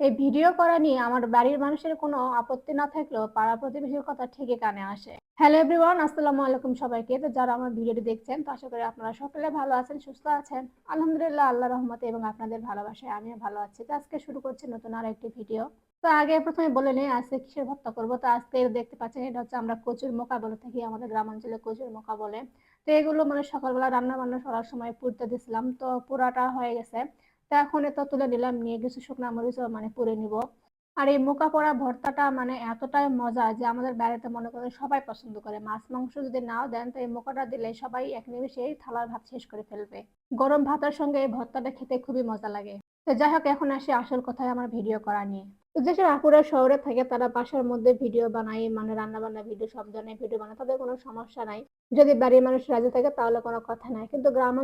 এই ভিডিও করা নিয়ে আমার বাড়ির মানুষের কোনো আপত্তি না থাকলেও পাড়া প্রতিবেশীর কথা ঠিকই কানে আসে। হ্যালো এভরিওয়ান আসসালামু আলাইকুম সবাইকে। তো যারা আমার ভিডিওটি দেখছেন, তো আশা করি আপনারা সকলে ভালো আছেন, সুস্থ আছেন। আলহামদুলিল্লাহ আল্লাহ রহমতে এবং আপনাদের ভালোবাসায় আমিও ভালো আছি। তো আজকে শুরু করছি নতুন আর একটি ভিডিও। তো আগে প্রথমে বলে নিই, আজকে কিসের ভর্তা করব? তো আজকে দেখতে পাচ্ছেন, এটা হচ্ছে আমরা কচুর মোকা বলে থাকি আমাদের গ্রামাঞ্চলে কচুর মোকা বলে তো এগুলো মানে সকালবেলা রান্না বান্না করার সময় পুড়তে দিছিলাম। তো পুরাটা হয়ে গেছে। তো এখন এটা তুলে নিলাম, নিয়ে কিছু শুকনা মরিচও মানে পুড়ে নিব। আর এই মোকা পোড়া ভর্তাটা মানে এতটাই মজা যে আমাদের বাড়িতে মনে করে সবাই পছন্দ করে। মাছ, মাংস যদি নাও দেন তো এই মোকাটা দিলে সবাই এক নিমিষেই থালার ভাত শেষ করে ফেলবে। গরম ভাতের সঙ্গে এই ভর্তাটা খেতে খুবই মজা লাগে। তো যাই হোক, এখন আসি আসল কথায় আমার ভিডিও করা নিয়ে। যেসব আপুরা শহরে থাকে তারা বাসার মধ্যে ভিডিও বানায় মানে রান্না বান্না ভিডিও, সব ধরনের ভিডিও বানায়, তাদের কোনো সমস্যা নাই। যদি বাড়ির মানুষ রাজি থাকে তাহলে কোনো কথা নাই। কিন্তু গ্রাম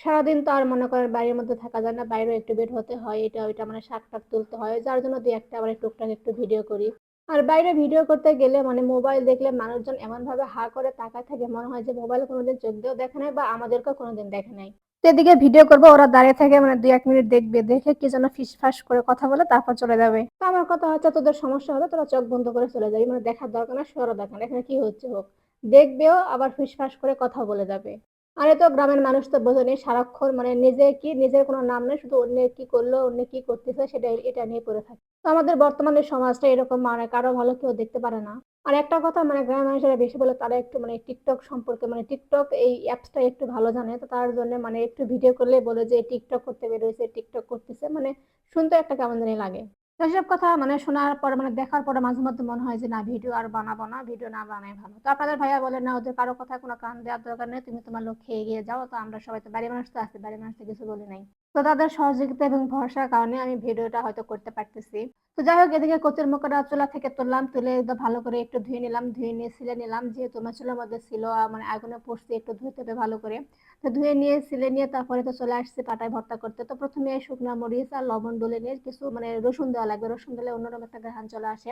সারাদিন তো আর মনে করেন বাড়ির মধ্যে থাকা যায় না বাইরে একটু বের হতে হয়, এটা ওইটা মানে শাক টাক তুলতে হয়, যার জন্য দুই একটা আবার টুকটাক একটু ভিডিও করি। আর বাইরে ভিডিও করতে গেলে মানে মোবাইল দেখলে মানুষজন এমন ভাবে হা করে তাকায় থাকে, মনে হয় যে মোবাইল কোনোদিন চোখ দিয়েও দেখে নাই বা আমাদেরকেও কোনোদিন দেখে নাই। এদিকে ভিডিও করব, ওরা দাঁড়িয়ে থাকে মানে দুই এক মিনিট দেখবে, দেখে কি যেন ফিস ফাস করে কথা বলে তারপর চলে যাবে। তো আমার কথা হচ্ছে তোদের সমস্যা হবে, তোরা চোখ বন্ধ করে চলে যাবি মানে দেখার দরকার না সরো দেখান এখানে কি হচ্ছে হোক। দেখবেও আবার ফাস করে কথা বলে যাবে। আরে তো গ্রামের মানুষ তো বোঝেনি, সারাক্ষণ মানে নিজে কি, নিজের কোনো নাম নেই, শুধু অন্যের কি করল অন্য কি করতেছে, সেটা এটা নিয়ে পড়ে থাকে। তো আমাদের বর্তমানে সমাজটা এরকম মানে কারও ভালো কেউ দেখতে পারে না। আর একটা কথা মানে গ্রামের মানুষেরা বেশি বলে, তারা একটু মানে টিকটক সম্পর্কে মানে টিকটক এই অ্যাপসটা একটু ভালো জানে, তো তার জন্য মানে একটু ভিডিও করলে বলে যে টিকটক করতে বেরোয়েছে টিকটক করতেছে মানে শুনতে একটা কেমন জানি লাগে। সেসব কথা মানে শোনার পর মানে দেখার পরে মাঝে মধ্যে মনে হয় যে, না, ভিডিও আর বানাবো না, ভিডিও না বানাই ভালো। তো আপনাদের ভাইয়া বলে, না, ওদের কারও কথা কোনো কান দেওয়ার দরকার নেই, তুমি তোমার লোক খেয়ে গিয়ে যাও। তো আমরা সবাই তো বাড়ির মানুষ তো আছি, বাড়ির মানুষ তো কিছু বলি নাই। তো তাদের সহযোগিতা এবং ভরসার কারণে আমি ভিডিওটা হয়তো করতে পারতেছি। তো যাই হোক, এদিকে কচুর মুখটা চুলা থেকে তুললাম, তুলে একদম ভালো করে একটু ধুয়ে নিলাম, ধুয়ে নিয়ে সিলে নিলাম, যেহেতু আমার চুলের মধ্যে ছিল মানে আগুনে পড়ছে, একটু ধুতে হবে ভালো করে। তো ধুয়ে নিয়ে, সিলে নিয়ে তারপরে তো চলে আসছে পাটায় ভর্তা করতে। তো প্রথমে শুকনা মরিচ আর লবণ ডলে নিয়ে কিছু মানে রসুন দেওয়া লাগবে। রসুন দিলে অন্যরকম একটা ঘ্রাণ চলে আসে।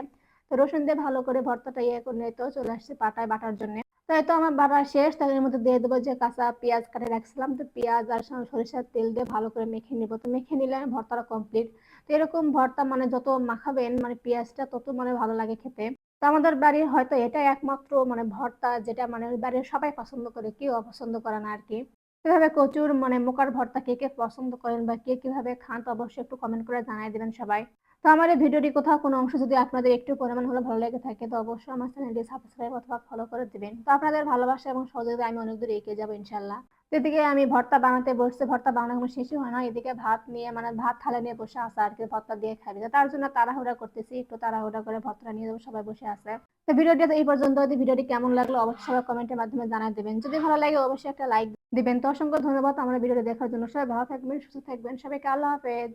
তো রসুন দিয়ে ভালো করে ভর্তাটা ইয়ে করে নিয়ে তো চলে আসছে পাটায় বাটার জন্য। তাই তো আমার বাটা শেষ তাদের মধ্যে দিয়ে দেবো যে কাঁচা পেঁয়াজ কাটে রাখছিলাম। তো পেঁয়াজ আর সরিষার তেল দিয়ে ভালো করে মেখে নিবো। তো মেখে নিলে ভর্তাটা কমপ্লিট তো এরকম ভর্তা মানে যত মাখাবেন মানে পেঁয়াজটা তত মানে ভালো লাগে খেতে। তো আমাদের বাড়ির হয়তো এটাই একমাত্র মানে ভর্তা যেটা মানে বাড়ির সবাই পছন্দ করে, কেউ অপছন্দ করে না আর কি এভাবে কচুর মানে মোকার ভর্তা কে কে পছন্দ করেন বা কে কীভাবে খান, তো অবশ্যই একটু কমেন্ট করে জানাই দেবেন সবাই। তো আমার এই ভিডিওটি কোথাও কোনো অংশ যদি আপনাদের একটু পরিমাণ হলে ভালো লেগে থাকে, তো অবশ্যই আমার চ্যানেলটি সাবস্ক্রাইব অথবা ফলো করে দিবেন। তো আপনাদের ভালোবাসা এবং সহযোগিতা আমি অনেক দূর এগিয়ে যাব ইনশাল্লাহ এদিকে আমি ভর্তা বানাতে বসতে ভর্তা বানানো শেষই হয় না। এদিকে ভাত নিয়ে মানে ভাত থালে নিয়ে বসে আছে আর কি, ভর্তা দিয়ে খাবি। তার জন্য তাড়াহুড়া করতেছি, একটু তাড়াহুড়া করে ভর্তা নিয়ে যাব, সবাই বসে আছে। তো ভিডিওটি এই পর্যন্ত, যদি ভিডিওটি কেমন লাগল অবশ্যই সবাই কমেন্টের মাধ্যমে জানাই দেবেন। যদি ভালো লাগে অবশ্যই একটা লাইক দিবেন। তো অসংখ্য ধন্যবাদ, আমার ভিডিওটি দেখার জন্য। সবাই ভালো থাকবেন, সুস্থ থাকবেন। সবাইকে আল্লাহ হাফেজ।